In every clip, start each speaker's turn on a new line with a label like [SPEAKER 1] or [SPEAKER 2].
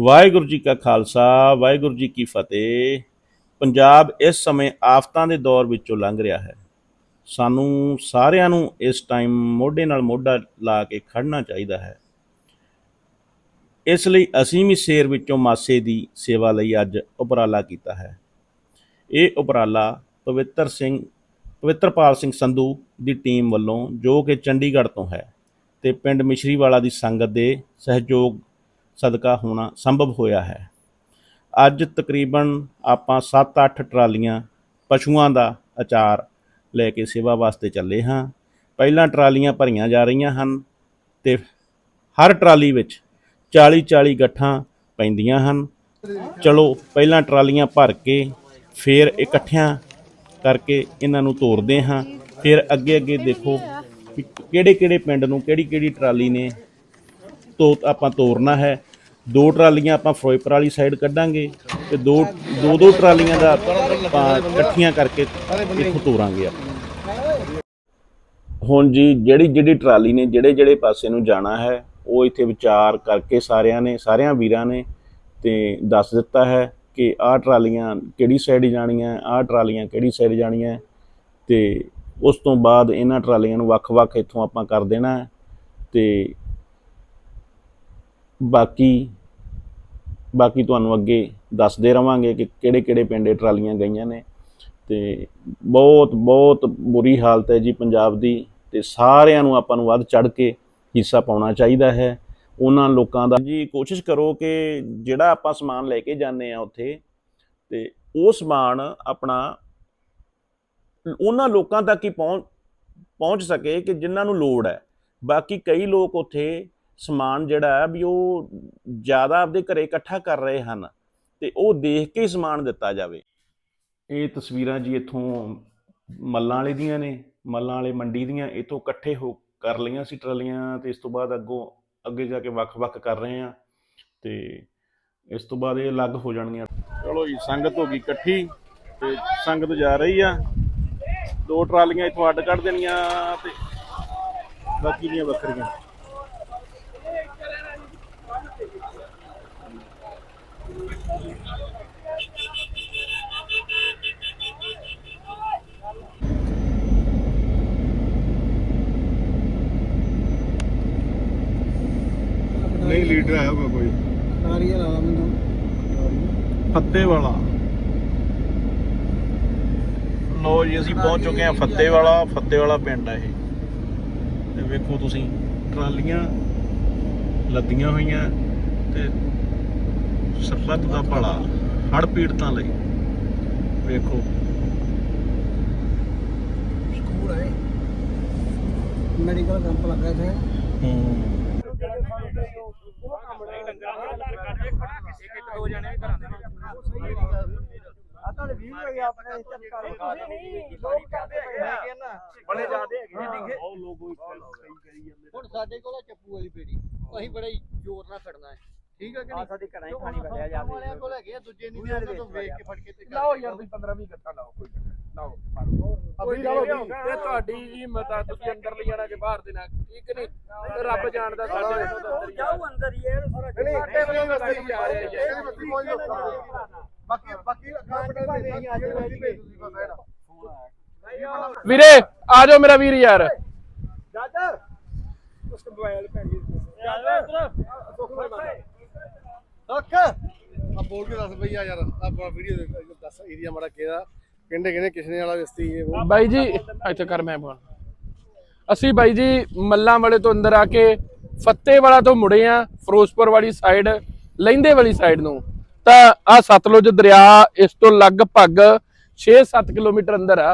[SPEAKER 1] ਵਾਹਿਗੁਰੂ ਜੀ ਕਾ ਖਾਲਸਾ, ਵਾਹਿਗੁਰੂ ਜੀ ਕੀ ਫਤਿਹ। ਪੰਜਾਬ ਇਸ ਸਮੇਂ ਆਫਤਾਂ ਦੇ ਦੌਰ ਵਿੱਚੋਂ ਲੰਘ ਰਿਹਾ ਹੈ। ਸਾਨੂੰ ਸਾਰਿਆਂ ਨੂੰ ਇਸ ਟਾਈਮ ਮੋਢੇ ਨਾਲ ਮੋਢਾ ਲਾ ਕੇ ਖੜਨਾ ਚਾਹੀਦਾ ਹੈ। ਇਸ ਲਈ ਅਸੀਂ ਵੀ ਸ਼ੇਰ ਵਿੱਚੋਂ ਮਾਸੇ ਦੀ ਸੇਵਾ ਲਈ ਅੱਜ ਉਪਰਾਲਾ ਕੀਤਾ ਹੈ। ਇਹ ਉਪਰਾਲਾ ਪਵਿੱਤਰ ਸਿੰਘ, ਪਵਿੱਤਰਪਾਲ ਸਿੰਘ ਸੰਧੂ ਦੀ ਟੀਮ ਵੱਲੋਂ ਜੋ ਕਿ ਚੰਡੀਗੜ੍ਹ ਤੋਂ ਹੈ ਤੇ ਪਿੰਡ ਮਿਸ਼ਰੀਵਾਲਾ ਦੀ ਸੰਗਤ ਦੇ ਸਹਿਯੋਗ ਸਦਕਾ ਹੋਣਾ ਸੰਭਵ ਹੋਇਆ ਹੈ। ਅੱਜ ਤਕਰੀਬਨ ਆਪਾਂ 7-8 ਟਰਾਲੀਆਂ ਪਸ਼ੂਆਂ ਦਾ ਅਚਾਰ ਲੈ ਕੇ ਸੇਵਾ ਵਾਸਤੇ ਚੱਲੇ ਹਾਂ। ਪਹਿਲਾਂ ਟਰਾਲੀਆਂ ਭਰੀਆਂ ਜਾ ਰਹੀਆਂ ਹਨ ਤੇ ਹਰ ਟਰਾਲੀ ਵਿੱਚ 40-40 ਗੱਠਾਂ ਪੈਂਦੀਆਂ ਹਨ। ਚਲੋ, ਪਹਿਲਾਂ ਟਰਾਲੀਆਂ ਭਰ ਕੇ ਫਿਰ ਇਕੱਠਿਆਂ ਕਰਕੇ ਇਹਨਾਂ ਨੂੰ ਤੋਰਦੇ ਹਾਂ। ਫਿਰ ਅੱਗੇ ਅੱਗੇ ਦੇਖੋ ਕਿ ਕਿਹੜੇ ਕਿਹੜੇ ਪਿੰਡ ਨੂੰ ਕਿਹੜੀ ਕਿਹੜੀ ਟਰਾਲੀ ਨੇ ਤੋ ਆਪਾਂ ਤੋਰਨਾ ਹੈ। ਦੋ ਟਰਾਲੀਆਂ ਆਪਾਂ ਫਿਰੋਜ਼ਪੁਰ ਵਾਲੀ ਸਾਈਡ ਕੱਢਾਂਗੇ ਤੇ ਦੋ ਦੋ ਦੋ ਟਰਾਲੀਆਂ ਦਾ ਆਪਾਂ ਇਕੱਠੀਆਂ ਕਰਕੇ ਇੱਥੋਂ ਤੋਰਾਂਗੇ ਆਪਾਂ। ਹੁਣ ਜੀ, ਜਿਹੜੀ ਜਿਹੜੀ ਟਰਾਲੀ ਨੇ ਜਿਹੜੇ ਜਿਹੜੇ ਪਾਸੇ ਨੂੰ ਜਾਣਾ ਹੈ, ਉਹ ਇੱਥੇ ਵਿਚਾਰ ਕਰਕੇ ਸਾਰਿਆਂ ਨੇ, ਸਾਰਿਆਂ ਵੀਰਾਂ ਨੇ ਤੇ ਦੱਸ ਦਿੱਤਾ ਹੈ ਕਿ ਆਹ ਟਰਾਲੀਆਂ ਕਿਹੜੀ ਸਾਈਡ ਜਾਣੀਆਂ, ਆਹ ਟਰਾਲੀਆਂ ਕਿਹੜੀ ਸਾਈਡ ਜਾਣੀਆਂ ਤੇ ਉਸ ਤੋਂ ਬਾਅਦ ਇਹਨਾਂ ਟਰਾਲੀਆਂ ਨੂੰ ਵੱਖ-ਵੱਖ ਇੱਥੋਂ ਆਪਾਂ ਕਰ ਦੇਣਾ ਹੈ ਤੇ ਬਾਕੀ ਬਾਕੀ ਤੁਹਾਨੂੰ ਅੱਗੇ ਦੱਸਦੇ ਰਵਾਂਗੇ ਕਿ ਕਿਹੜੇ ਕਿਹੜੇ ਪਿੰਡੇ ਟਰਾਲੀਆਂ ਗਈਆਂ ਨੇ। ਤੇ ਬਹੁਤ ਬਹੁਤ ਬੁਰੀ ਹਾਲਤ ਹੈ ਜੀ ਪੰਜਾਬ ਦੀ ਤੇ ਸਾਰਿਆਂ ਨੂੰ ਆਪਾਂ ਨੂੰ ਵੱਧ ਚੜ ਕੇ ਹਿੱਸਾ ਪਾਉਣਾ ਚਾਹੀਦਾ ਹੈ। ਉਹਨਾਂ ਲੋਕਾਂ ਦਾ ਜੀ ਕੋਸ਼ਿਸ਼ ਕਰੋ ਕਿ ਜਿਹੜਾ ਆਪਾਂ ਸਮਾਨ ਲੈ ਕੇ ਜਾਂਦੇ ਆ ਉੱਥੇ ਤੇ ਉਹ ਸਮਾਨ ਆਪਣਾ ਉਹਨਾਂ ਲੋਕਾਂ ਤੱਕ ਹੀ ਪਹੁੰਚ ਪਹੁੰਚ ਸਕੇ ਕਿ ਜਿਨ੍ਹਾਂ ਨੂੰ ਲੋੜ ਹੈ। ਬਾਕੀ ਕਈ ਲੋਕ ਉੱਥੇ ਸਮਾਨ ਜਿਹੜਾ ਹੈ ਵੀ ਉਹ ਜ਼ਿਆਦਾ ਆਪਦੇ ਘਰੇ ਇਕੱਠਾ ਕਰ ਰਹੇ ਹਨ ਤੇ ਉਹ ਦੇਖ ਕੇ ਹੀ ਸਮਾਨ ਦਿੱਤਾ ਜਾਵੇ। ਇਹ ਤਸਵੀਰਾਂ ਜੀ ਇੱਥੋਂ ਮੱਲਾਂ ਵਾਲੇ ਦੀਆਂ ਨੇ, ਮੱਲਾਂ ਵਾਲੇ ਮੰਡੀ ਦੀਆਂ ਇਥੋਂ ਇਕੱਠੇ ਹੋ ਕਰ ਲਈਆਂ ਸੀ ਟਰਾਲੀਆਂ ਤੇ ਇਸ ਤੋਂ ਬਾਅਦ ਅੱਗੋਂ ਅੱਗੇ ਜਾ ਕੇ ਵੱਖ-ਵੱਖ ਕਰ ਰਹੇ ਆ ਤੇ ਇਸ ਤੋਂ ਬਾਅਦ ਇਹ ਅਲੱਗ ਹੋ ਜਾਣਗੀਆਂ। ਚਲੋ ਜੀ, ਸੰਗਤ ਹੋ ਗਈ ਇਕੱਠੀ ਤੇ ਸੰਗਤ ਜਾ ਰਹੀ ਆ। ਦੋ ਟਰਾਲੀਆਂ ਇਥੋਂ ਅੱਡ ਕੱਢ ਦੇਣੀਆਂ ਤੇ ਬਾਕੀ ਦੀਆਂ ਵੱਖਰੀਆਂ।
[SPEAKER 2] ਨਹੀਂ ਲੀਡਰ ਆਇਆ ਹੋਗਾ ਕੋਈ।
[SPEAKER 3] ਨਾਰੀਅਲ ਆ ਮੈਨੂੰ।
[SPEAKER 1] ਫੱਤੇ ਵਾਲਾ ਲੋ ਜੀ ਅਸੀਂ ਪਹੁੰਚ ਚੁੱਕੇ ਹਾਂ ਫੱਤੇ ਵਾਲਾ। ਫੱਤੇ ਵਾਲਾ ਪਿੰਡ ਆ ਇਹ। ਤੇ ਵੇਖੋ ਤੁਸੀਂ ਟਰਾਲੀਆਂ ਲੱਦੀਆਂ ਹੋਈਆਂ ਤੇ ਸਰਬੱਤ ਦਾ ਭਲਾ ਹੜ ਪੀੜਤਾਂ ਲਈ। ਵੇਖੋ।
[SPEAKER 3] ਸਕੂਲ ਹੈ। ਮੈਡੀਕਲ ਕੈਂਪ ਲੱਗਾ ਇੱਥੇ।
[SPEAKER 1] ਹੂੰ।
[SPEAKER 3] ਆ ਤੁਹਾਡੇ ਵੀਊ ਹੈਗੇ ਆਪਣੇ ਚਰਕਾਰ ਲੋਕ ਕਰਦੇ ਹੈਗੇ ਨਾ ਬੜੇ ਜ਼ਿਆਦੇ ਹੈਗੇ
[SPEAKER 4] ਹੁਣ ਸਾਡੇ ਕੋਲ ਚੱਪੂ ਵਾਲੀ ਪੇੜੀ। ਅਸੀਂ ਬੜਾ ਹੀ ਜ਼ੋਰ ਨਾਲ ਫੜਨਾ ਹੈ। ਠੀਕ ਹੈ ਕਿ ਨਹੀਂ?
[SPEAKER 3] ਸਾਡੇ ਘਰਾਂ ਹੀ ਖਾਣੀ ਵਧਿਆ ਜਾ
[SPEAKER 4] ਵਾਲਿਆਂ ਕੋਲ ਹੈਗੇ ਆ ਦੂਜੇ ਨਹੀਂ ਉਹਨਾਂ ਤੋਂ ਵੇਖ ਕੇ ਫੜ ਕੇ ਤੇ
[SPEAKER 2] ਲਾਓ ਯਾਰ ਤੁਸੀਂ 15 20 ਗੱਟਾ ਲਾਓ ਕੋਈ ਚੱਕਰ ਨੀ। ਲਾਓ। ਮਾਰੋ ਅਭੀ ਲਾਓ
[SPEAKER 5] ਇਹ ਤੁਹਾਡੀ ਜੀ ਮਤਾ ਤੁਸੀਂ ਅੰਦਰ ਲੈ ਜਾਣਾ ਕਿ ਬਾਹਰ ਦੇਣਾ ਠੀਕ ਨਹੀਂ? ਤੇ ਰੱਬ ਜਾਣਦਾ ਸਾਡੇ ਵੱਲੋਂ ਤਾਂ ਅੰਦਰ ਹੀ ਆ।
[SPEAKER 3] ਜਾਓ ਅੰਦਰ ਹੀ ਇਹ ਸਾਰਾ
[SPEAKER 2] ਨਹੀਂ
[SPEAKER 5] ਸਾਡੇ ਵੱਲੋਂ ਤਾਂ ਅੰਦਰ ਹੀ ਆ ਰਿਹਾ ਜੀ।
[SPEAKER 2] ਇਹਦੀ ਬੱਤੀ ਪਹੁੰਚ ਜਾਓ ਬਾਕੀ ਬਾਕੀ ਅੱਖਾਂ ਪਟੇ ਦੇ ਸਾਥੀ ਬੱਤੀ ਭੇਜ ਤੁਸੀਂ ਬਸ ਇਹਦਾ
[SPEAKER 5] ਵੀਰੇ ਆ ਜਾਓ ਮੇਰਾ ਵੀਰ ਯਾਰ।
[SPEAKER 3] ਦਾਦਾ ਉਸ ਮੋਬਾਈਲ ਪੈ ਗਈ
[SPEAKER 4] ਸੁੱਖ
[SPEAKER 2] ਆ ਬੋਲ ਕੇ ਦੱਸ ਬਈ ਯਾਰ ਆ ਵੀਡੀਓ ਦੇ ਦੱਸ ਏਰੀਆ ਮਾੜਾ ਕਿਹਦਾ ਕਹਿੰਦੇ ਕਹਿੰਦੇ ਕਿਸ਼ਨੇ ਵਾਲਾ ਵਸਤੀ ਇਹ ਉਹ
[SPEAKER 5] ਬਾਈ ਜੀ, ਇੱਥੇ ਕਰ ਮੈਂ ਬੋਲ। ਅਸੀਂ ਬਾਈ ਜੀ ਮੱਲਾਂ ਵਾਲੇ ਤੋਂ ਅੰਦਰ ਆ ਕੇ ਫੱਤੇ ਵਾਲਾ ਤੋਂ ਮੁੜੇ ਆ, ਫਿਰੋਜ਼ਪੁਰ ਵਾਲੀ ਸਾਈਡ ਲਹਿੰਦੇ ਵਾਲੀ ਸਾਈਡ ਨੂੰ। ਤਾਂ ਆ ਸਤਲੁਜ ਦਰਿਆ ਇਸ ਤੋਂ ਲਗਭਗ 6-7 ਕਿਲੋਮੀਟਰ ਅੰਦਰ ਆ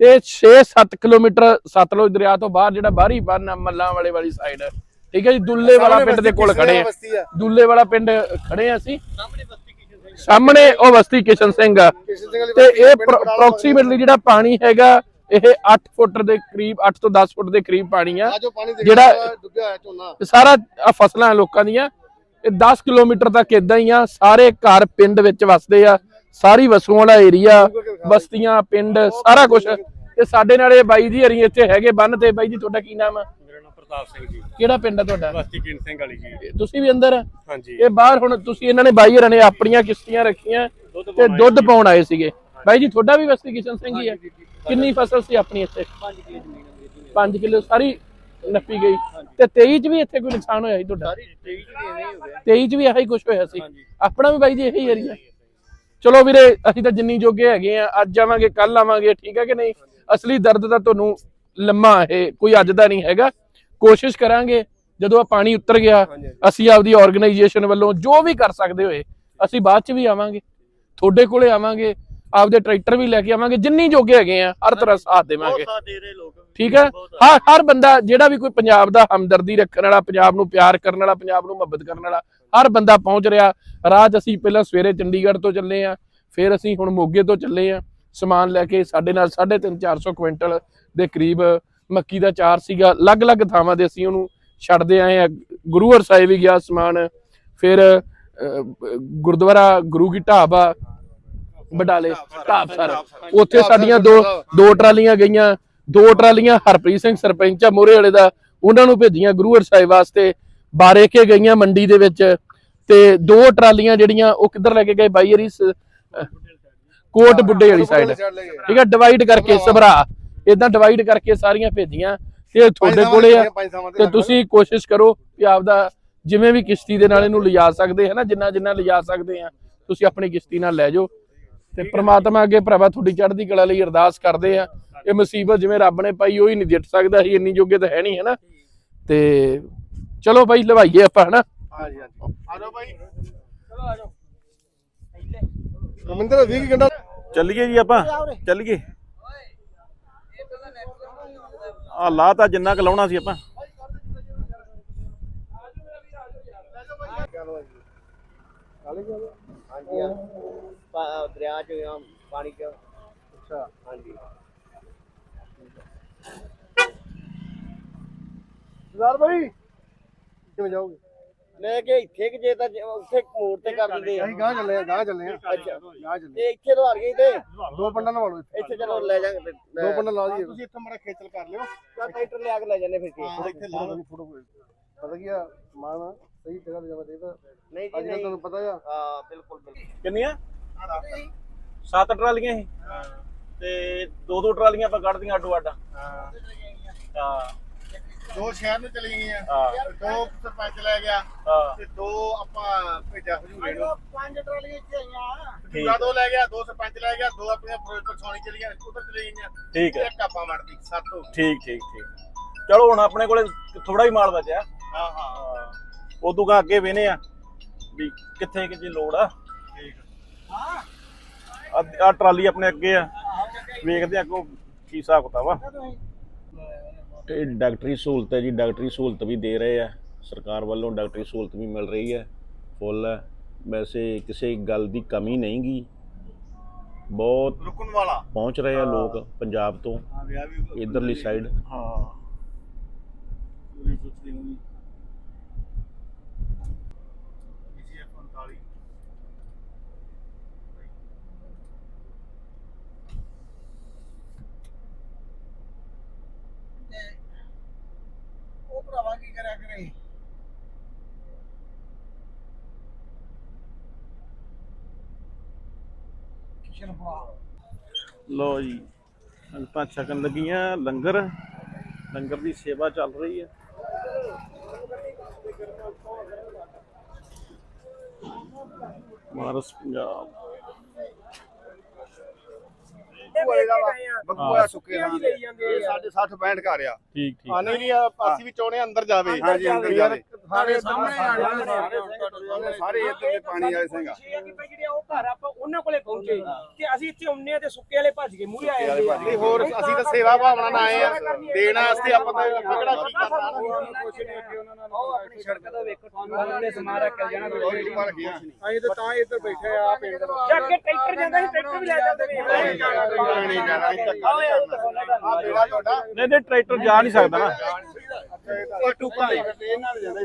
[SPEAKER 5] ਤੇ 6-7 ਕਿਲੋਮੀਟਰ ਸਤਲੁਜ ਦਰਿਆ ਤੋਂ ਬਾਹਰ ਜਿਹੜਾ ਬਾਹਰੀ ਬੰਨ ਆ ਮੱਲਾਂ ਵਾਲੇ ਵਾਲੀ ਸਾਈਡ ਠੀਕ ਹੈ ਜੀ ਦੁੱਲੇ ਵਾਲਾ ਪਿੰਡ ਦੇ ਕੋਲ ਖੜੇ ਆ। ਦੁੱਲੇ ਵਾਲਾ ਪਿੰਡ ਖੜੇ ਆ ਅਸੀਂ। ਸਾਹਮਣੇ ਉਹ ਬਸਤੀ ਕਿਸ਼ਨ ਸਿੰਘ ਆ। ਤੇ ਇਹ ਅਪਰੋਕਸੀਮੇਟਲੀ ਜਿਹੜਾ ਪਾਣੀ ਹੈਗਾ ਇਹ 8 ਫੁੱਟ ਦੇ ਕਰੀਬ 8 ਤੋਂ 10 ਫੁੱਟ ਦੇ ਕਰੀਬ ਪਾਣੀ ਆ। ਜਿਹੜਾ-
[SPEAKER 2] ਡੁੱਬਿਆ ਹੋਇਆ ਝੋਨਾ।
[SPEAKER 5] ਸਾਰਾ ਆ ਫਸਲਾਂ ਲੋਕਾਂ ਦੀਆਂ। ਇਹ 10 ਕਿਲੋਮੀਟਰ ਤੱਕ ਇਦਾਂ ਹੀ ਆ। ਸਾਰੇ ਘਰ ਪਿੰਡ ਵਿੱਚ ਵਸਦੇ ਆ। ਸਾਰੀ ਵਸੂਆਂ ਵਾਲਾ ਏਰੀਆ ਬਸਤੀਆਂ ਪਿੰਡ ਸਾਰਾ ਕੁਝ ਤੇ ਸਾਡੇ ਨਾਲ ਇਹ ਬਾਈ ਜੀ ਹਰੀ ਇੱਥੇ ਹੈਗੇ ਬੰਨ ਤੇ। ਬਾਈ ਜੀ ਤੁਹਾਡਾ ਕੀ ਨਾਮ ਆ?
[SPEAKER 6] ਪ੍ਰਤਾਪ ਸਿੰਘ ਜੀ।
[SPEAKER 5] ਕਿਹੜਾ ਪਿੰਡ ਹੈ ਤੁਹਾਡਾ?
[SPEAKER 6] ਬਸਤੀ ਕੀਨ ਸਿੰਘ ਵਾਲੀ ਜੀ।
[SPEAKER 5] ਤੁਸੀਂ ਵੀ ਅੰਦਰ?
[SPEAKER 6] ਹਾਂਜੀ।
[SPEAKER 5] ਇਹ ਬਾਹਰ ਹੁਣ ਤੁਸੀਂ ਇਹਨਾਂ ਨੇ ਬਾਈ ਹਰਾਂ ਨੇ ਆਪਣੀਆਂ ਕਿਸ਼ਤੀਆਂ ਰੱਖੀਆਂ ਤੇ ਦੁੱਧ ਪਾਉਣ ਆਏ ਸੀਗੇ। ਬਾਈ ਜੀ ਤੁਹਾਡਾ ਵੀ ਵਸਤੀ ਕਿਸ਼ਨ ਸਿੰਘ ਹੀ ਹੈ ਕਿੰਨੀ ਫਸਲ ਸੀ ਆਪਣੀ ਇੱਥੇ? 5 ਕਿਲੋ ਸਾਰੀ ਨੱਪੀ ਗਈ। ਤੇ 23 ਚ ਵੀ ਇੱਥੇ ਕੋਈ ਨੁਕਸਾਨ ਹੋਇਆ ਸੀ ਤੁਹਾਡਾ?
[SPEAKER 4] ਸਾਰੀ 23 ਚ ਵੀ ਐਵੇਂ ਹੀ ਹੋ ਗਿਆ
[SPEAKER 5] 23 ਚ ਵੀ ਇਹੀ ਕੁਝ ਹੋਇਆ ਸੀ। ਆਪਣਾ ਵੀ ਬਾਈ ਜੀ ਇਹੀ ਏਰੀਆ ਚਲੋ ਵੀਰੇ ਅਸੀਂ ਤਾਂ ਜਿੰਨੀ ਜੋਗੇ ਹੈਗੇ ਆ ਅੱਜ ਆਵਾਂਗੇ ਕੱਲ ਆਵਾਂਗੇ ਠੀਕ ਹੈ ਕਿ ਨਹੀਂ? ਅਸਲੀ ਦਰਦ ਤਾਂ ਤੁਹਾਨੂੰ ਲੰਮਾ ਇਹ ਕੋਈ ਅੱਜ ਦਾ ਨਹੀਂ ਹੈਗਾ। ਕੋਸ਼ਿਸ਼ ਕਰਾਂਗੇ ਜਦੋਂ ਆ ਪਾਣੀ ਉਤਰ ਗਿਆ ਅਸੀਂ ਆਪਦੀ ਆਰਗੇਨਾਈਜੇਸ਼ਨ ਵੱਲੋਂ ਜੋ ਵੀ ਕਰ ਸਕਦੇ ਹੋਏ ਅਸੀਂ ਬਾਅਦ ਚ ਵੀ ਆਵਾਂਗੇ। ਤੁਹਾਡੇ ਕੋਲੇ ਆਵਾਂਗੇ ਆਪਦੇ ਟਰੈਕਟਰ ਵੀ ਲੈ ਕੇ ਆਵਾਂਗੇ ਜਿੰਨੀ ਜੋਗੇ ਹੈਗੇ ਆ ਹਰ ਤਰ੍ਹਾਂ ਸਾਥ ਦੇਵਾਂਗੇ। ਠੀਕ ਹੈ? ਹਰ ਹਰ ਬੰਦਾ ਜਿਹੜਾ ਵੀ ਕੋਈ ਪੰਜਾਬ ਦਾ ਹਮਦਰਦੀ ਰੱਖਣ ਵਾਲਾ ਪੰਜਾਬ ਨੂੰ ਪਿਆਰ ਕਰਨ ਵਾਲਾ ਪੰਜਾਬ ਨੂੰ ਮੁਹੱਬਤ ਕਰਨ ਵਾਲਾ ਹਰ ਬੰਦਾ ਪਹੁੰਚ ਰਿਹਾ। 'ਚ ਅਸੀਂ ਪਹਿਲਾਂ ਸਵੇਰੇ ਚੰਡੀਗੜ੍ਹ ਤੋਂ ਚੱਲੇ ਆ ਫਿਰ ਅਸੀਂ ਹੁਣ ਮੋਗੇ ਤੋਂ ਚੱਲੇ ਆ ਸਮਾਨ ਲੈ ਕੇ ਸਾਡੇ ਨਾਲ 3.5 400 ਕੁਇੰਟਲ ਦੇ ਕਰੀਬ ਮੱਕੀ ਦਾ ਚਾਰ ਸੀਗਾ। ਅਲੱਗ-ਅਲੱਗ ਥਾਵਾਂ ਦੇ ਅਸੀਂ ਉਹਨੂੰ ਛੱਡਦੇ ਆਏ ਆ ਗੁਰੂਹਰ ਸਾਹਿਬ ਵੀ ਗਿਆ ਸਮਾਨ। ਫਿਰ ਗੁਰਦੁਆਰਾ ਗੁਰੂ ਕੀ ਢਾਬਾ ਬਡਾਲੇ ਢਾਬ ਸਰ। ਉੱਥੇ ਸਾਡੀਆਂ ਦੋ ਦੋ ਟਰਾਲੀਆਂ ਗਈਆਂ। ਦੋ ਟਰਾਲੀਆਂ ਹਰਪ੍ਰੀਤ ਸਿੰਘ ਸਰਪੰਚ ਆ ਮੋਰੇ ਵਾਲੇ ਦਾ। ਉਹਨਾਂ ਨੂੰ ਭੇਜੀਆਂ ਗੁਰੂਹਰ ਸਾਹਿਬ ਵਾਸਤੇ। ਬਾਰੇ ਕੇ ਗਈਆਂ ਮੰਡੀ ਦੇ ਵਿੱਚ। ਤੇ ਦੋ ਟਰਾਲੀਆਂ ਜਿਹੜੀਆਂ ਉਹ ਕਿੱਧਰ ਲੈ ਕੇ ਗਏ? ਬਾਈ ਹਰੀ ਕੋਟ ਬੁੱਢੇ ਵਾਲੀ ਸਾਈਡ ਠੀਕ ਹੈ ਡਿਵਾਈਡ ਕਰਕੇ ਸਭਰਾ। ਇਦਾਂ ਡਿਵਾਈਡ ਕਰਕੇ ਸਾਰੀਆਂ ਭੇਜੀਆਂ ਤੇ ਇਹ ਤੁਹਾਡੇ ਕੋਲੇ ਆ। ਤੇ ਤੁਸੀਂ ਕੋਸ਼ਿਸ਼ ਕਰੋ ਕਿ ਆਪਦਾ ਜਿਵੇਂ ਵੀ ਕਿਸ਼ਤੀ ਦੇ ਨਾਲ ਇਹਨੂੰ ਲਿਜਾ ਸਕਦੇ ਹੈ ਨਾ ਜਿੰਨਾ ਜਿੰਨਾ ਲਿਜਾ ਸਕਦੇ ਆ ਤੁਸੀਂ ਆਪਣੀ ਕਿਸ਼ਤੀ ਨਾਲ ਲੈ ਜਾਓ। ਤੇ ਪ੍ਰਮਾਤਮਾ ਅੱਗੇ ਭਰਾਵਾ ਤੁਹਾਡੀ ਚੜ੍ਹਦੀ ਕਲਾ ਲਈ ਅਰਦਾਸ ਕਰਦੇ ਆ। ਇਹ ਮੁਸੀਬਤ ਜਿਵੇਂ ਰੱਬ ਨੇ ਪਾਈ ਉਹ ਹੀ ਨਹੀਂ ਜਿੱਤ ਸਕਦਾ ਸੀ ਇੰਨੀ ਜੋਗੇ ਤਾਂ ਹੈ ਨਹੀਂ ਹੈ ਨਾ? ਤੇ ਚਲੋ ਬਾਈ ਲਵਾਈਏ ਆਪਾਂ ਹਨਾ
[SPEAKER 2] ਹਾਂਜੀ ਹਾਂਜੀ। ਆ ਜਾਓ ਭਾਈ ਚਲੋ ਆ ਜਾਓ ਰਮਿੰਦਰ 20 ਘੰਟਾ
[SPEAKER 1] ਚੱਲੀਏ ਜੀ ਆਪਾਂ। ਚੱਲੀਏ। ਆ ਲਾ ਤਾਂ ਜਿੰਨਾ ਕੁ ਲਾਉਣਾ ਸੀ ਆਪਾਂ।
[SPEAKER 4] ਹਾਂਜੀ ਹਾਂ। ਪਾ- ਦਰਿਆ ਚ ਆ, ਪਾਣੀ ਚ।
[SPEAKER 2] ਅੱਛਾ
[SPEAKER 4] ਹਾਂਜੀ।
[SPEAKER 2] ਸਰਦਾਰ ਭਾਈ ਕਿਵੇਂ ਜਾਓਗੇ?
[SPEAKER 4] ਲੈ ਕੇ ਇੱਥੇ ਕਿ ਜੇ ਤਾਂ ਜੇ ਉੱਥੇ ਮੋੜ ਤੇ ਕਰ ਦਿੰਦੇ ਆ।
[SPEAKER 2] ਅਸੀਂ ਗਾਂ ਚੱਲੇ ਆ ਗਾਂ ਚੱਲੇ ਆ।
[SPEAKER 4] ਅੱਛਾ।
[SPEAKER 2] ਗਾਂ ਚੱਲੇ
[SPEAKER 4] ਤੇ ਇੱਥੇ ਤੋਂ ਹਟ ਗਈ ਤੇ?
[SPEAKER 2] ਦੋ ਪੰਡਾਂ ਨਾਲ ਵਾਲੋ ਇੱਥੇ।
[SPEAKER 4] ਇੱਥੇ ਚਲੋ ਲੈ ਜਾਾਂਗੇ
[SPEAKER 2] ਦੋ ਪੰਡਾਂ ਲਾ ਦਈਏ ਤੁਸੀਂ ਇੱਥੇ ਮੜਾ ਖੇਚਲ ਕਰ ਲਿਓ।
[SPEAKER 4] ਟਰੈਕਟਰ ਲਿਆ ਕੇ ਲੈ ਜਾਂਦੇ ਫਿਰ ਕੀ
[SPEAKER 2] ਇੱਥੇ। ਲਾ ਲਓ। ਫੋਟੋ ਪਤਾ ਕੀ ਆ? ਮਾਨ ਸਹੀ ਜਗ੍ਹਾ ਤੇ ਜਾਣਾ ਚਾਹੀਦਾ
[SPEAKER 4] ਨਹੀਂ ਜੀ ਨਹੀਂ।
[SPEAKER 2] ਤੁਹਾਨੂੰ ਪਤਾ ਆ।
[SPEAKER 4] ਹਾਂ ਬਿਲਕੁਲ ਬਿਲਕੁਲ।
[SPEAKER 1] ਕਿੰਨੀਆਂ? ਸੱਤ ਟਰਾਲੀਆਂ ਸੀ ਤੇ ਦੋ ਦੋ ਟਰਾਲੀਆਂ ਆਪਾਂ ਕੱਢਦੀਆਂ ਅੱਡੋ ਅੱਡ ਹਾਂ।
[SPEAKER 2] ਦੋ ਸ਼ਹਿਰ ਨੂੰ ਚਲੀ ਗਈਆਂ
[SPEAKER 1] ਹਾਂ।
[SPEAKER 2] ਦੋ ਸਰਪੰਚ ਲੈ ਗਿਆ।
[SPEAKER 1] ਹਾਂ।
[SPEAKER 2] ਤੇ ਦੋ ਆਪਾਂ ਭੇਜਿਆ ਹਜੂਰੇ ਨੂੰ
[SPEAKER 4] ਪੰਜ ਟਰਾਲੀਆਂ ਇੱਥੇ ਆਈਆਂ।
[SPEAKER 2] ਪੂਰਾ ਦੋ ਲੈ ਗਿਆ ਦੋ ਸਰਪੰਚ ਲੈ ਗਿਆ ਦੋ ਆਪਣੀਆਂ ਫਿਰੋਜ਼ਪੁਰ ਸੋਣੀ ਚਲੀ ਗਈਆਂ ਉਧਰ ਚਲੀ ਗਈਆਂ।
[SPEAKER 1] ਠੀਕ ਹੈ।
[SPEAKER 2] ਇੱਕ ਆਪਾਂ ਵੜਦੀ ਸੱਤ ਹੋ ਗਈ
[SPEAKER 1] ਠੀਕ ਠੀਕ ਠੀਕ। ਚਲੋ ਹੁਣ ਆਪਣੇ ਕੋਲੇ ਥੋੜਾ ਹੀ ਮਾਲ ਬਚਿਆ।
[SPEAKER 2] ਹਾਂ ਹਾਂ।
[SPEAKER 1] ਹਾਂ। ਉਦੋਂ ਕਾ ਅੱਗੇ ਵੇਨੇ ਆ ਵੀ ਕਿੱਥੇ ਕਿੱਥੇ ਲੋੜ ਆ। ਆ। ਆ ਟਰਾਲੀ ਆਪਣੇ ਅੱਗੇ ਆ। ਵੇਖਦੇ ਆ ਅੱਗੋਂ ਕੀ ਹਿਸਾਬ ਕਿਤਾਬ ਆ। ਇਹ ਡਾਕਟਰੀ ਸਹੂਲਤ ਹੈ ਜੀ ਡਾਕਟਰੀ ਸਹੂਲਤ ਵੀ ਦੇ ਰਹੇ ਆ। ਸਰਕਾਰ ਵੱਲੋਂ ਡਾਕਟਰੀ ਸਹੂਲਤ ਵੀ ਮਿਲ ਰਹੀ ਹੈ ਫੁੱਲ ਹੈ। ਵੈਸੇ ਕਿਸੇ ਗੱਲ ਦੀ ਕਮੀ ਨਹੀਂ ਗੀ। ਬਹੁਤ
[SPEAKER 2] ਰੁਕਣ ਵਾਲਾ।
[SPEAKER 1] ਪਹੁੰਚ ਰਹੇ ਆ ਲੋਕ ਪੰਜਾਬ ਤੋਂ ਇਧਰਲੀ ਸਾਈਡ
[SPEAKER 2] ਹਾਂ ਪੂਰੀ ਸੁੱਤੀ ਹੋਈ ਪੀਸੀਐਫ 45
[SPEAKER 4] ਉਹ ਭਰਾਵਾ ਕੀ ਕਰਿਆ ਕਰੇ ਪਾ
[SPEAKER 1] ਲੋ ਜੀ ਸੰਗਤਾਂ ਛਕਣ ਲੱਗੀਆਂ ਲੰਗਰ। ਲੰਗਰ ਦੀ ਸੇਵਾ ਚੱਲ ਰਹੀ ਹੈ। ਮਾਰਸ ਪੰਜਾਬ।
[SPEAKER 2] ਬਕੂਆ ਸੁੱਕੇ ਨਾਲ ਇਹ ਸਾਡੇ 60 65 ਘਰ ਆ।
[SPEAKER 1] ਠੀਕ ਠੀਕ।
[SPEAKER 2] ਆਨੇ ਨਹੀਂ ਅਸੀਂ ਵੀ ਚਾਹੁੰਦੇ ਅੰਦਰ ਜਾਵੇ। ਹਾਂਜੀ ਅੰਦਰ ਜਾਵੇ। ਸਾਰੇ ਸਾਹਮਣੇ ਸਾਰੇ ਇੱਧਰ ਦੇ ਪਾਣੀ ਵਾਲੇ ਸਿੰਘਾ
[SPEAKER 3] ਇਹ ਕਿ ਭਾਈ ਜਿਹੜੇ ਉਹ ਘਰ ਆਪਾਂ ਉਹਨਾਂ ਕੋਲੇ ਪਹੁੰਚੇ ਤੇ ਅਸੀਂ ਇੱਥੇ ਆਉਂਦੇ ਆ ਤੇ ਸੁੱਕੇ ਵਾਲੇ ਭੱਜ ਕੇ ਮੂਹਰੇ ਆਏ ਆ।
[SPEAKER 2] ਨਹੀਂ ਹੋਰ ਅਸੀਂ ਤਾਂ ਸੇਵਾ ਭਾਵਨਾ ਨਾਲ ਆਏ ਆ। ਦੇਣ ਵਾਸਤੇ ਆਪਾਂ ਤਾਂ ਕਿਹੜਾ ਕੀ ਕਰਨਾ
[SPEAKER 3] ਉਹ ਆਪਣੀ ਸੜਕ ਦਾ ਵੇਖੋ ਤੁਹਾਨੂੰ ਨੇ ਸਮਾਨ ਰੱਖ ਕੇ ਜਾਣਾ
[SPEAKER 2] ਅਸੀਂ ਤਾਂ ਤਾਂ ਇੱਧਰ ਬੈਠੇ ਆ ਪਿੰਡ
[SPEAKER 3] ਜਾਂ ਅੱਗੇ ਟਰੈਕਟਰ ਜਾਂਦਾ ਸੀ ਟਰੈਕਟਰ ਵੀ ਲੈ ਜਾਂਦੇ ਨੇ
[SPEAKER 2] ਨਹੀਂ ਆ
[SPEAKER 1] ਨਹੀਂ ਨਹੀਂ ਟਰੈਕਟਰ ਜਾ ਨਹੀਂ ਸਕਦਾ ਨਾ।
[SPEAKER 2] ਇਹ ਟੁੱਕਾ ਹੀ ਇਹਨਾਂ ਨਾਲ ਜਾਂਦਾ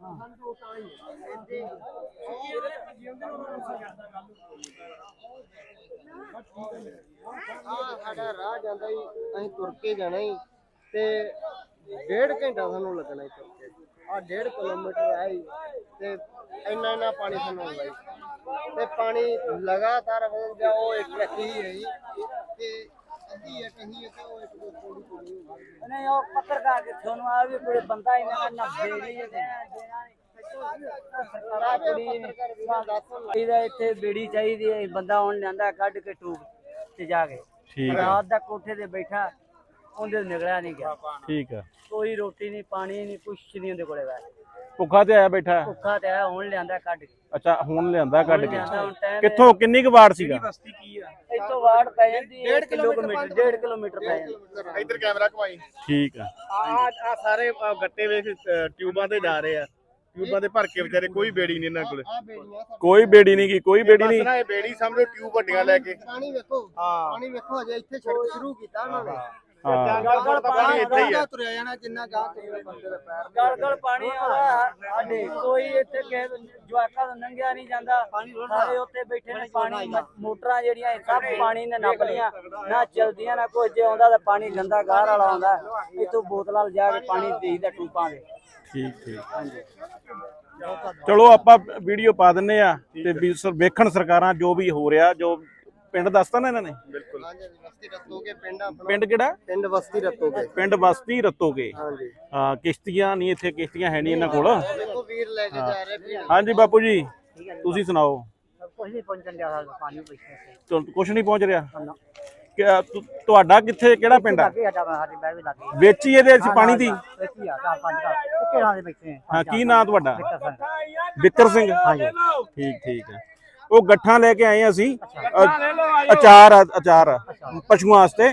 [SPEAKER 4] ਆ ਸਾਡਾ ਰਾਹ ਜਾਂਦਾ ਹੀ ਅਸੀਂ ਤੁਰ ਕੇ ਜਾਣਾ ਹੀ ਤੇ ਡੇਢ ਘੰਟਾ ਸਾਨੂੰ ਲੱਗਣਾ ਹੀ ਤੁਰ ਕੇ। ਆ ਡੇਢ ਕਿਲੋਮੀਟਰ ਆਈ ਤੇ ਇੰਨਾ ਇੰਨਾ ਪਾਣੀ ਸਾਨੂੰ ਆਉਂਦਾ ਹੀ ਤੇ ਪਾਣੀ ਲਗਾਤਾਰ ਵਧਦਾ ਉਹ ਇੱਕ ਰੱਖੀ ਹੈ ਜੀ ਤੇ
[SPEAKER 3] ਨਹੀਂ ਉਹ ਪੱਤਰਕਾਰ ਕਿੱਥੋਂ ਨੂੰ ਆ ਵੀ ਕੋਈ ਬੰਦਾ ਹੀ ਨਾ ਨਾ ਬੇੜੀ ਸਰਕਾਰਾਂ ਕੁੜੀ ਇਹਦਾ ਇੱਥੇ ਬੇੜੀ ਚਾਹੀਦੀ ਹੈ ਬੰਦਾ ਕੱਢ ਕੇ ਟੂਬ ਤੇ ਜਾ ਕੇ।
[SPEAKER 1] ਠੀਕ
[SPEAKER 3] ਰਾਤ ਦਾ ਕੋਠੇ ਤੇ ਬੈਠਾ ਉਹਦੇ ਨਿਕਲਿਆ ਨਹੀਂ ਗਿਆ।
[SPEAKER 1] ਠੀਕ ਆ
[SPEAKER 3] ਕੋਈ ਰੋਟੀ ਨਹੀਂ ਪਾਣੀ ਨਹੀਂ ਕੁਛ ਨਹੀਂ ਉਹਦੇ ਕੋਲੇ ਵੈ
[SPEAKER 1] ਭੁੱਖਾ ਤੇ ਆਇਆ ਬੈਠਾ?
[SPEAKER 3] ਭੁੱਖਾ ਤੇ ਆ ਹੁਣ ਲਿਆਂਦਾ ਕੱਢ ਕੇ।
[SPEAKER 1] ਅੱਛਾ ਹੁਣ ਲਿਆਂਦਾ ਕੱਢ ਕੇ।
[SPEAKER 3] ਲਿਆਂਦਾ ਹੁਣ ਟਾਈਮ
[SPEAKER 1] ਕਿੱਥੋਂ ਕਿੰਨੀ ਕੁ ਵਾਰ ਸੀਗਾ?
[SPEAKER 3] ਇੱਥੋਂ ਵਾੜ ਪੈ ਜਾਂਦੀ ਹੈ 1 ਕਿਲੋਮੀਟਰ 1.5 ਕਿਲੋਮੀਟਰ ਪੈ ਜਾਂਦੀ।
[SPEAKER 2] ਇੱਧਰ ਕੈਮਰਾ ਘੁਮਾਈ।
[SPEAKER 1] ਠੀਕ ਆ।
[SPEAKER 2] ਆ ਆ ਸਾਰੇ ਅ, ਗੱਟੇ ਵੇਖ ਅ, ਟਿਊਬਾਂ ਤੇ ਜਾ ਰਹੇ ਆ। ਟਿਊਬਾਂ ਤੇ ਭਰ ਕੇ ਵਿਚਾਰੇ ਕੋਈ ਬੇੜੀ ਨਹੀਂ ਇਹਨਾਂ ਕੋਲ।
[SPEAKER 1] ਕੋਈ ਬੇੜੀ ਨਹੀਂ ਗਈ ਕੋਈ ਬੇੜੀ ਨਹੀਂ।
[SPEAKER 2] ਨਾ ਇਹ ਬੇੜੀ ਸਮਝੋ ਟਿਊਬ ਵੱਡੀਆਂ ਲੈ ਕੇ।
[SPEAKER 4] ਪਾਣੀ ਵੇਖੋ
[SPEAKER 2] ਹਾਂ
[SPEAKER 4] ਪਾਣੀ ਵੇਖੋ ਅਜੇ ਇੱਥੇ ਛੜਕ ਸ਼ੁਰੂ ਕੀਤਾ ਉਹਨਾਂ ਨੇ।
[SPEAKER 1] ਹਾਂ।
[SPEAKER 2] ਗਲ ਗਲ ਪਾਣੀ ਇੱਥੇ ਹੀ ਆ।
[SPEAKER 4] ਤੁਰਿਆ ਜਾਣਾ ਜਿੰਨਾ ਗਾਹ ਤੁਰਿਆ ਬੰਦੇ ਦੇ ਪੈਰ
[SPEAKER 3] ਗਲ ਗਲ ਪਾਣੀ ਆਉਂਦਾ ਸਾਡੇ ਕੋਈ ਇੱਥੇ ਕਿਸੇ ਜਵਾਕਾਂ ਤੋਂ ਲੰਘਿਆ ਨਹੀਂ ਜਾਂਦਾ। ਸਾਰੇ ਉੱਥੇ ਬੈਠੇ ਨੇ ਪਾਣੀ ਮ- ਮੋਟਰਾਂ ਜਿਹੜੀਆਂ ਇਹ ਸਭ ਪਾਣੀ ਨੇ ਨੱਪ ਲੀਆਂ ਨਾ ਚਲਦੀਆਂ ਨਾ ਕੁਝ ਜੇ ਆਉਂਦਾ ਤਾਂ ਪਾਣੀ ਗੰਦਾ ਗਾਰ ਵਾਲਾ ਆਉਂਦਾ। ਇੱਥੋਂ ਬੋਤਲਾਂ ਲਿਜਾ ਕੇ ਪਾਣੀ ਦੇਈਦਾ ਟੂਪਾਂ ਦੇ
[SPEAKER 1] ਠੀਕ ਠੀਕ। ਚਲੋ ਆਪਾਂ ਵੀਡੀਓ ਪਾ ਦਿੰਨੇ ਆ ਤੇ ਵੀ ਸਰ- ਵੇਖਣ ਸਰਕਾਰਾਂ ਜੋ ਵੀ ਹੋ ਰਿਹਾ ਜੋ ਪਿੰਡ ਦੱਸਤਾ ਨਾ ਇਹਨਾਂ ਨੇ?
[SPEAKER 2] ਬਿਲਕੁਲ।
[SPEAKER 4] ਹਾਂਜੀ ਵਸਤੀ ਰੱਤੋਗੇ ਪਿੰਡ ਆਪਣਾ।
[SPEAKER 1] ਪਿੰਡ ਕਿਹੜਾ?
[SPEAKER 4] ਪਿੰਡ ਵਸਤੀ ਰੱਤੋਗੇ।
[SPEAKER 1] ਪਿੰਡ ਬਸਤੀ ਰਤੋਗੇ।
[SPEAKER 4] ਹਾਂਜੀ।
[SPEAKER 1] ਹਾਂ ਕਿਸ਼ਤੀਆਂ ਨਹੀਂ ਇੱਥੇ ਕਿਸ਼ਤੀਆਂ ਹੈ ਨਹੀਂ ਇਹਨਾਂ ਕੋਲ?
[SPEAKER 4] ਦੇਖੋ ਵੀਰ ਲੈ ਕੇ ਜਾ ਰਹੇ ਵੀਰ
[SPEAKER 1] ਹਾਂਜੀ ਬਾਪੂ ਜੀ ਤੁਸੀਂ ਸੁਣਾਓ।
[SPEAKER 3] ਕੁਝ ਨਹੀਂ ਪਹੁੰਚਣ ਪਾਣੀ
[SPEAKER 1] ਕੁਝ ਨਹੀਂ ਪਹੁੰਚ ਰਿਹਾ? ਤੁਹਾਡਾ ਕਿੱਥੇ ਕਿਹੜਾ ਪਿੰਡ ਆ? ਵਿੱਚ ਹੀ ਇਹਦੇ ਅਸੀਂ ਪਾਣੀ ਦੀ? ਹਾਂ ਕੀ ਨਾਂ ਤੁਹਾਡਾ?
[SPEAKER 3] ਬਿੱਕਰ ਸਿੰਘ।
[SPEAKER 1] ਬਿੱਕਰ ਸਿੰਘ ਠੀਕ ਠੀਕ ਹੈ। ਉਹ ਗੱਠਾਂ ਲੈ ਕੇ ਆਏ ਹਾਂ ਅਸੀਂ। ਅਚਾਰ ਆ- ਅਚਾਰ ਆ, ਪਸ਼ੂਆਂ ਵਾਸਤੇ।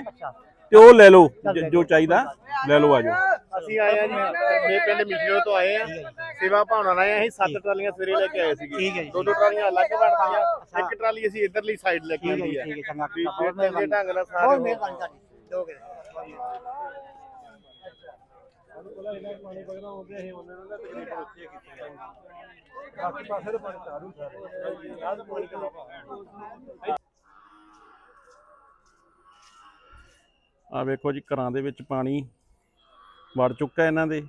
[SPEAKER 1] ਤੇ ਉਹ ਲੈ ਲਓ ਜ- ਜੋ ਚਾਹੀਦਾ ਲੈ ਲਓ ਆਜੋ।
[SPEAKER 2] ਅਸੀਂ ਆਏ ਆ ਜੀ ਮੇਰੇ ਪਿੰਡ ਮਿਸ਼ਰੋ ਤੋਂ ਆਏ ਆ ਸੇਵਾ ਭਾਵਨਾ ਨਾਲ ਆਏ ਅਸੀਂ ਸੱਤ ਟਰਾਲੀਆਂ ਸਵੇਰੇ ਲੈ ਕੇ ਆਏ ਸੀਗੇ। ਦੋ ਦੋ ਟਰਾਲੀਆਂ ਅਲੱਗ ਬਣਦੀਆਂ ਇੱਕ ਟਰਾਲੀ ਅਸੀਂ ਇਧਰਲੀ ਸਾਈਡ ਲੈ ਕੇ ਆਈ ਆ।
[SPEAKER 3] ਠੀਕ ਹੈ ਚੰਗਾ।
[SPEAKER 2] ਵੀ ਫਿਰ ਚੰਗੇ ਢੰਗ ਨਾਲ ਸਾਰੇ
[SPEAKER 1] ਆ ਵੇਖੋ ਜੀ ਘਰਾਂ ਦੇ ਵਿੱਚ ਪਾਣੀ ਵੜ ਚੁੱਕਾ ਇਹਨਾਂ ਦੇ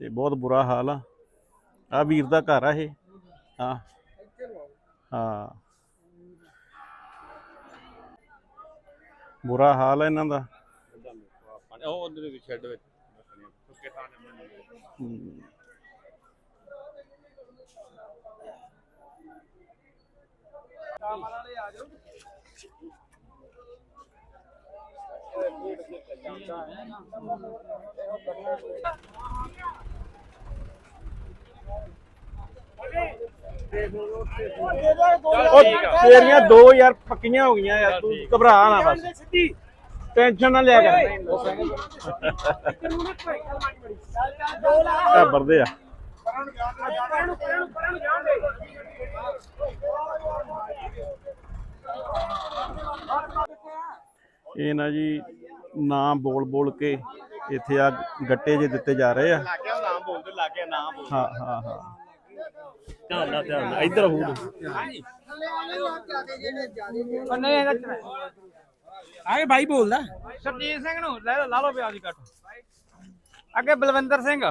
[SPEAKER 1] ਤੇ ਬਹੁਤ ਬੁਰਾ ਹਾਲ ਆ। ਆ ਵੀਰ ਦਾ ਘਰ ਆ ਇਹ। ਹਾਂ ਹਾਂ। ਬੁਰਾ ਹਾਲ ਆ ਇਹਨਾਂ ਦਾ।
[SPEAKER 2] ਉਹ ਉਹਦੇ ਵਿੱਚ ਸ਼ੈੱਡ ਵਿੱਚ।
[SPEAKER 1] ਹਮ। ਉਹ ਤੇਰੀਆਂ ਦੋ ਯਾਰ ਪੱਕੀਆਂ ਹੋ ਗਈਆਂ ਯਾਰ ਤੂੰ ਘਬਰਾ ਨਾ ਬਸ ਟੈਨਸ਼ਨ ਨਾ ਲਿਆ ਕਰ। ਆ ਵਰਦੇ ਆ। ਇਹ ਨਾ ਜੀ ਨਾਮ ਬੋਲ ਬੋਲ ਕੇ ਇੱਥੇ ਆ ਗੱਟੇ ਜੇ ਦਿੱਤੇ ਜਾ ਰਹੇ ਆ।
[SPEAKER 2] ਲੱਗਿਆ ਨਾਮ ਬੋਲਦੇ ਲੱਗਿਆ ਨਾਮ ਬੋਲ
[SPEAKER 1] ਹਾਂ ਹਾਂ ਹਾਂ। ਧਿਆਨ ਨਾਲ ਧਿਆਨ ਨਾਲ। ਇੱਧਰ ਹੋ
[SPEAKER 6] ਆਗੇ ਭਾਈ ਬੋਲਦਾ। ਸਰਜੀਤ ਸਿੰਘ ਨੂੰ ਲੈ ਲਓ ਲਾ ਲਓ ਪਿਆਜ਼ ਦੀ ਕੱਟ ਅੱਗੇ ਬਲਵਿੰਦਰ ਸਿੰਘ।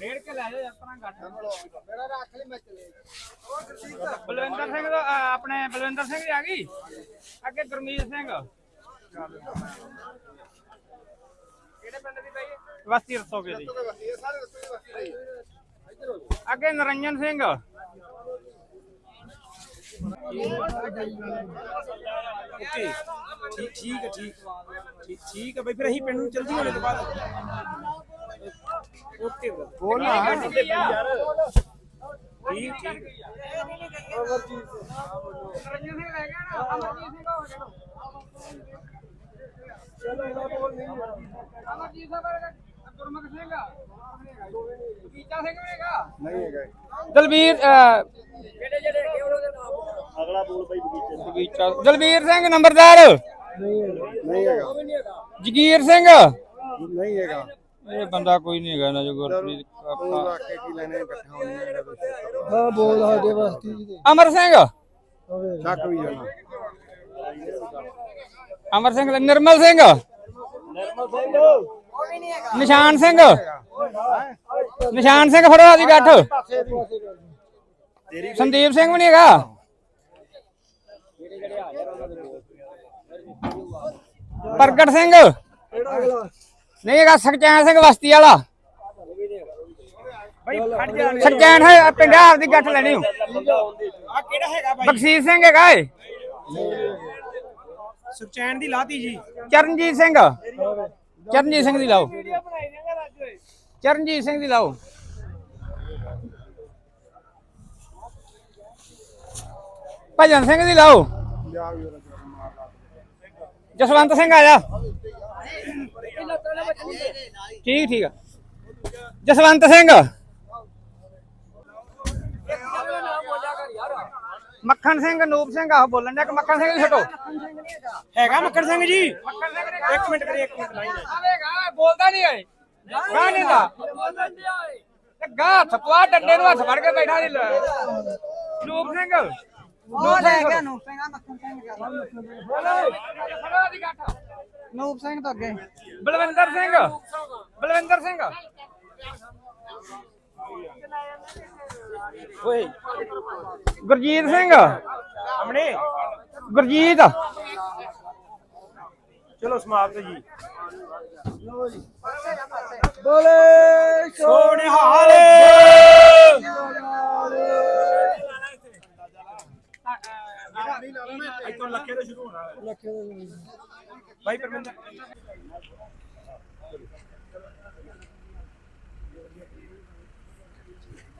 [SPEAKER 6] ਰੇੜ ਕੇ ਲੈ ਜਾ ਆਪਣਾ ਕੱਟ
[SPEAKER 4] ਮੇਰਾ ਰੱਖ ਲਈ ਮੈਂ ਚਲੇ
[SPEAKER 6] ਬਲਵਿੰਦਰ ਸਿੰਘ ਦਾ ਆਪਣੇ ਬਲਵਿੰਦਰ ਸਿੰਘ ਦੀ ਆ ਗਈ? ਅੱਗੇ ਗੁਰਮੀਤ ਸਿੰਘ। ਕਿਹੜੇ ਪਿੰਡ ਦੀ ਬਾਈ? ਵਸਤੀ ਰਸੋਗੇ ਦੀ। ਅੱਗੇ ਨਰੰਜਨ ਸਿੰਘ। ਓਕੇ ਠੀਕ ਠੀਕ ਹੈ ਠੀਕ ਠੀਕ ਠੀਕ ਹੈ ਬਈ ਫਿਰ ਅਸੀਂ ਪਿੰਡ ਨੂੰ ਚਲਦੀ ਹੋਣੇ ਤੋਂ ਬਾਅਦ। ਓਕੇ ਬੋਲ ਨਾ। ਠੀਕ ਠੀਕ ਨਰੰਜਨ ਸਿੰਘ ਰਹਿ ਗਿਆ ਨਾ ਅਮਰਜੀਤ ਸਿੰਘ ਹੋ ਗਿਆ ਅਮਰਜੀਤ ਸਿੰਘ ਵਰਗਾ ਗੁਰਮੁਖ ਸਿੰਘ। ਬੀਜਾ ਸਿੰਘ ਹੋਏਗਾ
[SPEAKER 2] ਨਹੀਂ ਹੈਗਾ
[SPEAKER 6] ਦਲਵੀਰ ਅਹ,
[SPEAKER 2] ਅਗਲਾ ਬੋਲ ਬਾਈ ਬਗੀਚੇ
[SPEAKER 6] ਬਗੀਚਾ। ਦਲਵੀਰ ਸਿੰਘ ਨੰਬਰਦਾਰ?
[SPEAKER 4] ਨਹੀਂ ਹੈਗਾ।
[SPEAKER 6] ਜਗੀਰ ਸਿੰਘ?
[SPEAKER 4] ਨਹੀਂ ਹੈਗਾ।
[SPEAKER 6] ਇਹ ਬੰਦਾ ਕੋਈ ਨਹੀਂ ਹੈਗਾ ਨਾ ਜੋ ਗੁਰਪ੍ਰੀਤ
[SPEAKER 4] ਤੂੰ ਰੱਖ ਕੇ ਕੀ ਲੈਣੇ ਇਕੱਠਾ ਹੋਣੇ ਹਾਂ ਬੋਲ ਸਾਡੇ ਵਾਸਤੇ ਜੀ।
[SPEAKER 6] ਅਮਰ ਸਿੰਘ?
[SPEAKER 4] ਚੱਕ ਵੀ ਜਾਣਾ
[SPEAKER 6] ਅਮਰ ਸਿੰਘ? ਨਿਰਮਲ ਸਿੰਘ। ਨਿਸ਼ਾਨ ਸਿੰਘ। ਨਿਸ਼ਾਨ ਸਿੰਘ ਫੜੋ ਆਦੀ ਗੱਠ। ਸੰਦੀਪ ਸਿੰਘ ਵੀ ਨਹੀਂ ਹੈਗਾ। ਪ੍ਰਗਟ ਸਿੰਘ। ਨਹੀਂ ਹੈਗਾ ਸਖਚੈਨ ਸਿੰਘ ਵਸਤੀ ਵਾਲਾ। ਸਖਚੈਨ ਹੈ ਪੰਜਾਬ ਦੀ ਗੱਠ ਲੈਣੀ। ਹੋ ਆ ਕਿਹੜਾ ਹੈਗਾ ਬਾਈ ਬਖਸ਼ੀਸ਼ ਸਿੰਘ ਹੈਗਾ ਏ।
[SPEAKER 7] ਸੁਖਚੈਨ ਦੀ ਲਾਤੀ ਜੀ।
[SPEAKER 6] ਚਰਨਜੀਤ ਸਿੰਘ। ਚਰਨਜੀਤ ਸਿੰਘ ਦੀ ਲਾਓ। ਚਰਨਜੀਤ ਸਿੰਘ ਦੀ ਲਾਓ। ਭਜਨ ਸਿੰਘ ਦੀ ਲਾਓ। ਜਸਵੰਤ ਸਿੰਘ ਆ ਜਾ। ਠੀਕ ਠੀਕ ਆ। ਜਸਵੰਤ ਸਿੰਘ। ਮੱਖਣ ਸਿੰਘ ਨੂਪ ਸਿੰਘ ਆਹ ਬੋਲਣ ਡਿਆ ਕਿ ਮੱਖਣ ਸਿੰਘ ਦੀ ਛੱਡੋ।
[SPEAKER 7] ਹੈਗਾ ਮੱਕੜ ਸਿੰਘ ਜੀ? ਇੱਕ ਮਿੰਟ ਕਰੀ ਇੱਕ ਮਿੰਟ ਲਾਈਨ
[SPEAKER 6] ਆਵੇਗਾ ਬੋਲਦਾ ਨਹੀਂ ਓਏ ਗਾ ਨਹੀਂ ਦਾ। ਤੇ ਗਾ ਥਪਵਾ ਡੰਡੇ ਨੂੰ ਹੱਥ ਫੜ ਕੇ ਬੈਠਾ ਨਹੀਂ ਨੂਪ ਸਿੰਘ ਨੂਪ ਸਿੰਘ ਮੱਖਣ ਸਿੰਘ ਨੂਪ ਸਿੰਘ ਤੋਂ ਅੱਗੇ। ਬਲਵਿੰਦਰ ਸਿੰਘ। ਬਲਵਿੰਦਰ ਸਿੰਘ। ਓਏ ਗੁਰਜੀਤ ਸਿੰਘ।
[SPEAKER 7] ਸਾਹਮਣੇ।
[SPEAKER 6] ਗੁਰਜੀਤ।
[SPEAKER 7] ਚਲੋ ਸਮਾਪਤ ਜੀ।
[SPEAKER 3] ਬੋਲੇ
[SPEAKER 7] ਸੋਹਣੇ ਹਾਲ। ਇੱਥੋਂ ਲੱਖੇ ਤੋਂ ਸ਼ੁਰੂ ਹੋਣਾ। ਲੱਖੇ ਬਾਈ ਪਰਮਿੰਦਰ।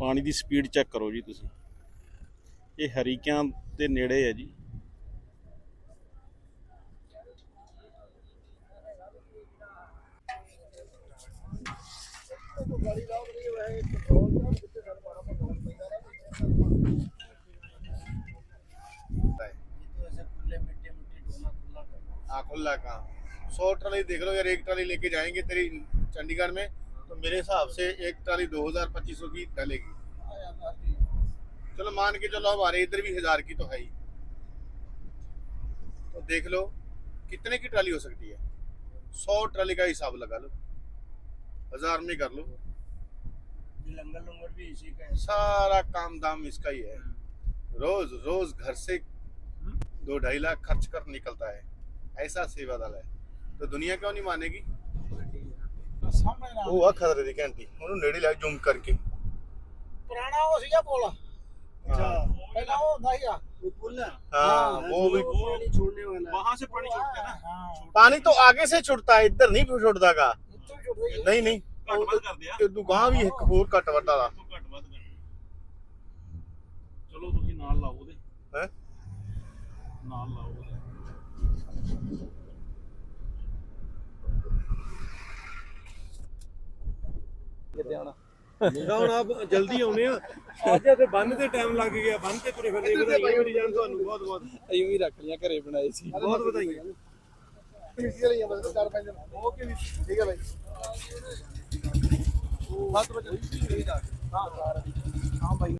[SPEAKER 1] ਪਾਣੀ ਦੀ ਸਪੀਡ ਚੈੱਕ ਕਰੋ ਜੀ ਤੁਸੀਂ ਇਹ ਹਰੀਕਿਆਂ ਦੇ ਨੇੜੇ ਹੈ ਜੀ
[SPEAKER 2] हाँ खुला कहाँ सौ ट्राली देख लो यार एक ट्राली लेके जाएंगे तेरी चंडीगढ़ में तो मेरे हिसाब से एक ट्राली दो हज़ार पच्चीस सौ की डलेगी। चलो मान के चलो हमारे इधर भी हज़ार की तो है ही। तो देख लो, कितने की ट्राली हो सकती है? सौ ट्राली का हिसाब लगा लो। हज़ार में कर लो।
[SPEAKER 7] लंगर लंगर भी इसी का है
[SPEAKER 2] सारा काम दाम इसका ही है। रोज रोज घर से दो ढाई लाख खर्च कर निकलता है। ऐसा सेवा दल है। तो दुनिया क्यों नहीं मानेगी? ਉਹ ਆ ਖਤਰੇ ਦੀ ਘੰਟੀ ਉਹਨੂੰ ਨੇੜੇ ਲੈ ਜ਼ੂਮ ਕਰਕੇ
[SPEAKER 7] ਪੁਰਾਣਾ ਉਹ ਸੀਗਾ ਪੁਲ
[SPEAKER 2] ਅੱਛਾ
[SPEAKER 7] ਪਹਿਲਾਂ ਉਹ ਹੁੰਦਾ ਸੀਗਾ ਪੁਲ
[SPEAKER 2] हाँ वो भी
[SPEAKER 7] पानी छोड़ने वाला वहां से पानी छोड़ते हैं ना
[SPEAKER 2] पानी तो आगे से छुटता है इधर नहीं छुटता का
[SPEAKER 7] ਇੱਥੋਂ ਛੋੜ ਰਹੀ
[SPEAKER 2] नहीं नहीं ਇਹ ਦੁਕਾਨ ਵੀ ਇੱਕ ਹੋਰ ਘੱਟ ਵੱਡਾ ਦਾ
[SPEAKER 1] ਚਲੋ ਤੁਸੀਂ ਨਾਲ ਲਾਓ ਉਹਦੇ
[SPEAKER 2] ਹੈ
[SPEAKER 1] ਨਾਲ ਲਾਓ
[SPEAKER 7] ਹੁਣ। ਆਪ ਜਲਦੀ ਆਉਨੇ ਆ। ਅੱਜ ਤੇ ਬੰਨ ਤੇ ਟਾਈਮ ਲੱਗ ਗਿਆ ਬੰਨ ਤੇ ਤੁਰੇ ਫਿਰਦੇ ਵਧਾਈਆਂ ਮੇਰੀ ਜਾਨ ਤੁਹਾਨੂੰ ਬਹੁਤ ਬਹੁਤ।
[SPEAKER 5] ਅਯੂ ਵੀ ਰੱਖ ਲਿਆ ਘਰੇ ਬਣਾਏ ਸੀ।
[SPEAKER 7] ਬਹੁਤ ਵਧਾਈਆਂ।
[SPEAKER 4] ਪੀਸੀ ਲਈ ਮਤਲਬ ਚਾਰ ਪੰਜ ਓਕੇ ਵੀ ਠੀਕ ਹੈ ਬਾਈ। 7 ਵਜੇ। ਹਾਂ ਬਾਈ